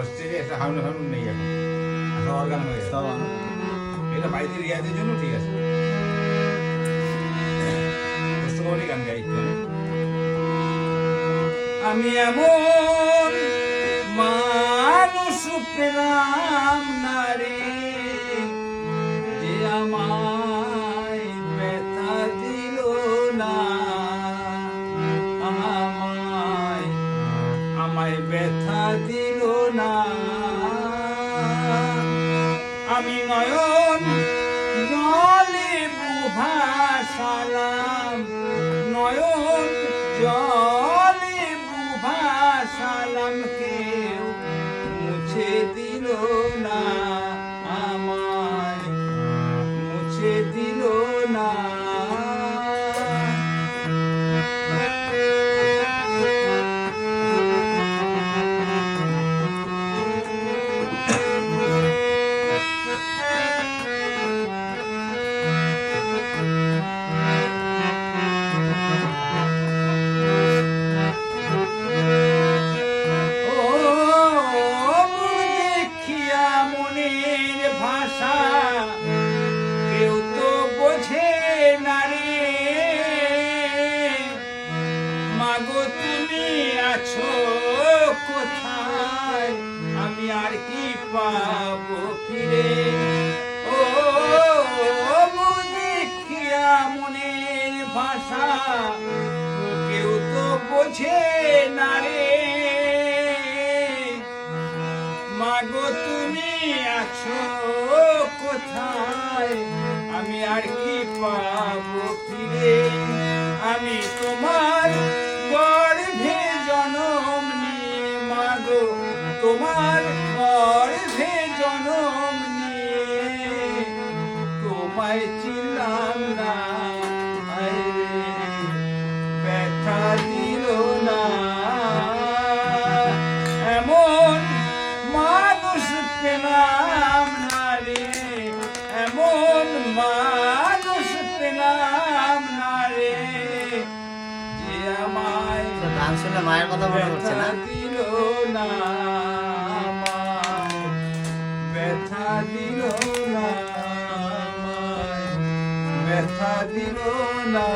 Australia একটা harmonium harmonium নেই এখন এখন অর্গান হয়ে গেছে। এটা বাড়িতে রিয়াজের জন্য ঠিক আছে কষ্ট করে গান গাইতে। আমি এমন মানুষ পেলাম ব্যথা দিল না। আমি নয়ন জলে বুভাসালাম। নয়ন জলে বুভাসালাম কেউ মুছে দিল না। তুমি আছো কোথায়? আমি আর কি পাবো ফিরে? ও দেখিয়া মনের ভাষা? কেউ তো বোঝে না রে। মাগো, তুমি আছো কোথায়? আমি আর কি পাবো ফিরে? আমি তোমার তোমার গর্ভে জনম নিয়ে। তোমায় চিনলাম না ব্যথা দিল না। এমন মানুষ পেলাম না রে এমন মানুষ পেলাম না রে। যে আমায় তো গান শুনে মায়ের কথা মনে পড়ছে না। ব্যথা দিল না ব্যথা দিল না